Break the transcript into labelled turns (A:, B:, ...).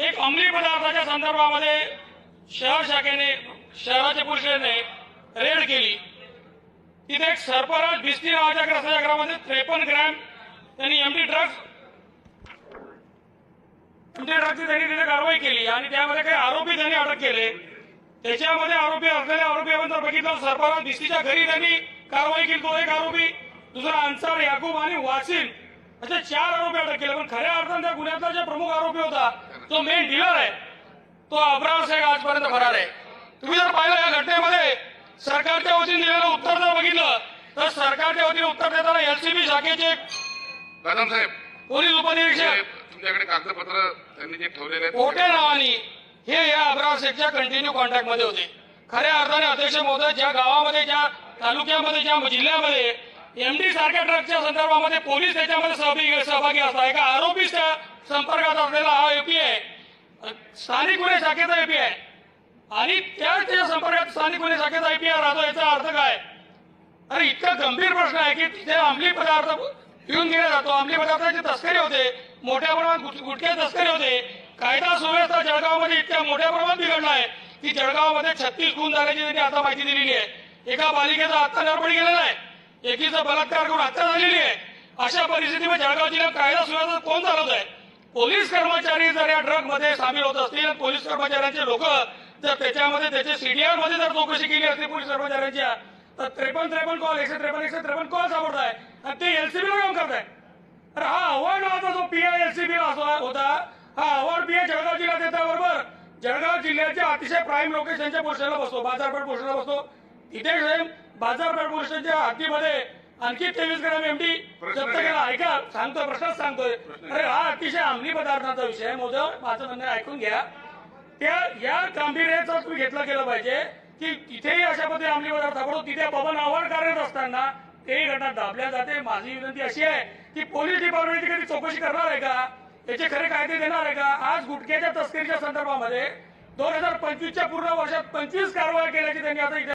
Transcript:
A: एक अंमली पदार्थाच्या संदर्भामध्ये शहर शाखेने शहराच्या पोलिसांनी रेड केली. तिथे एक सरपराज बिस्ती नावाच्या ग्रस्ताच्या घरामध्ये त्रेपन्न ग्रॅम त्यांनी एमडी ड्रग्ज एमटी ड्रग्जची त्यांनी तिथे कारवाई केली आणि त्यामध्ये काही आरोपी त्यांनी अटक केले. त्याच्यामध्ये आरोपी असलेले आरोपी आपण जर बघितलं सरपराज सरफराज बिस्तीच्या घरी त्यांनी कारवाई केली. तो एक आरोपी दुसरा अन्सार याकूब आणि वासिम असे चार आरोपी अटक केले. पण खऱ्या अर्थाने त्या गुन्ह्यातला जे प्रमुख आरोपी होता तो मेन डीलर आहे. तो अब्रार शेख आजपर्यंत फरार आहे. तुम्ही जर पाहिलं या घटनेमध्ये सरकारच्या वतीने दिलेलं उत्तर जर बघितलं तर सरकारच्या वतीने उत्तर देताना एलसीबी शाखेचे
B: कदम साहेब.
A: पोलीस उपनिरीक्षक
B: तुमच्याकडे कागदपत्र त्यांनी जे ठेवलेले आहेत
A: पोटे नावानी? हे या अब्रार शेखच्या कंटिन्यू कॉन्टॅक्टमध्ये होते. खऱ्या अर्थाने अध्यक्ष महोदय ज्या गावामध्ये ज्या तालुक्यामध्ये ज्या जिल्ह्यामध्ये एमडी सारख्या ट्रकच्या संदर्भामध्ये पोलीस त्याच्यामध्ये सहभागी सहभागी असतात. एका आरोपी त्या संपर्कात असलेला हा एपी आहे स्थानिक गुन्हे शाखेचा एपी आहे आणि त्याच त्याच्या संपर्कात स्थानिक गुन्हे शाखेचा एपी राहतो याचा अर्थ काय? अरे इतका गंभीर प्रश्न आहे की तिथे अंमली पदार्थ घेऊन गेला जातो. अंमली पदार्थाची तस्करी होते मोठ्या प्रमाणात गुट- गुटख्या तस्करी होते. कायदा सुव्यवस्था जळगावमध्ये इतक्या मोठ्या प्रमाणात बिघडला आहे. की जळगावमध्ये छत्तीस खून झाल्याची त्यांनी आता माहिती दिलेली आहे. एका बालिकेचा हत्या निर्पण गेलेला आहे. एकीचा बलात्कार करून हत्या झालेली आहे. अशा परिस्थितीमध्ये जळगाव जिल्ह्यात कायदा सुव्यवस्था कोण चालवत आहे पोलीस कर्मचारी जर या ड्रगमध्ये सामील होत असतील पोलीस कर्मचाऱ्यांचे लोक जर त्याच्यामध्ये त्याचे सीडीआरमध्ये जर चौकशी केली असती पोलीस कर्मचाऱ्यांच्या तर त्रेपन्न त्रेपन्न कॉल एकशे त्रेपन्न एकशे त्रेपन्न कॉल सापडत आहे आणि ते एलसीबी काम करत आहे तर हा अवॉर्ड होता जो पीआय एलसीबी होता. हा अवॉर्ड पीआय जळगाव जिल्ह्यात येण्याबरोबर जळगाव जिल्ह्याच्या अतिशय प्राईम लोकेशनच्या पोस्टरला बसतो बाजारपेठ पोस्टरला बसतो. तिथे बाजारपेठ पोस्टरच्या हद्दीमध्ये आणखी तेवीस ग्राम एमडी जप्त केला ऐका सांगतोय प्रश्नच सांगतोय. अरे हा अतिशय अंमली पदार्थाचा विषय आहे. मोदय माझं म्हणणं ऐकून घ्या. त्या या गांभीर्याचा तुम्ही घेतला गेलं पाहिजे की तिथेही अशा पद्धती अंमली पदार्थ सापडतो तिथे बबन आव्हाड कार्यरत असताना तेही घटना दाबल्या जाते. माझी विनंती अशी आहे की पोलीस डिपार्टमेंटची कधी चौकशी करणार आहे का? याचे खरे कायदे देणार आहे का? आज गुटख्याच्या तस्करीच्या संदर्भामध्ये दोन हजार पंचवीसच्या पूर्ण वर्षात पंचवीस कारवाया केल्याची त्यांनी आता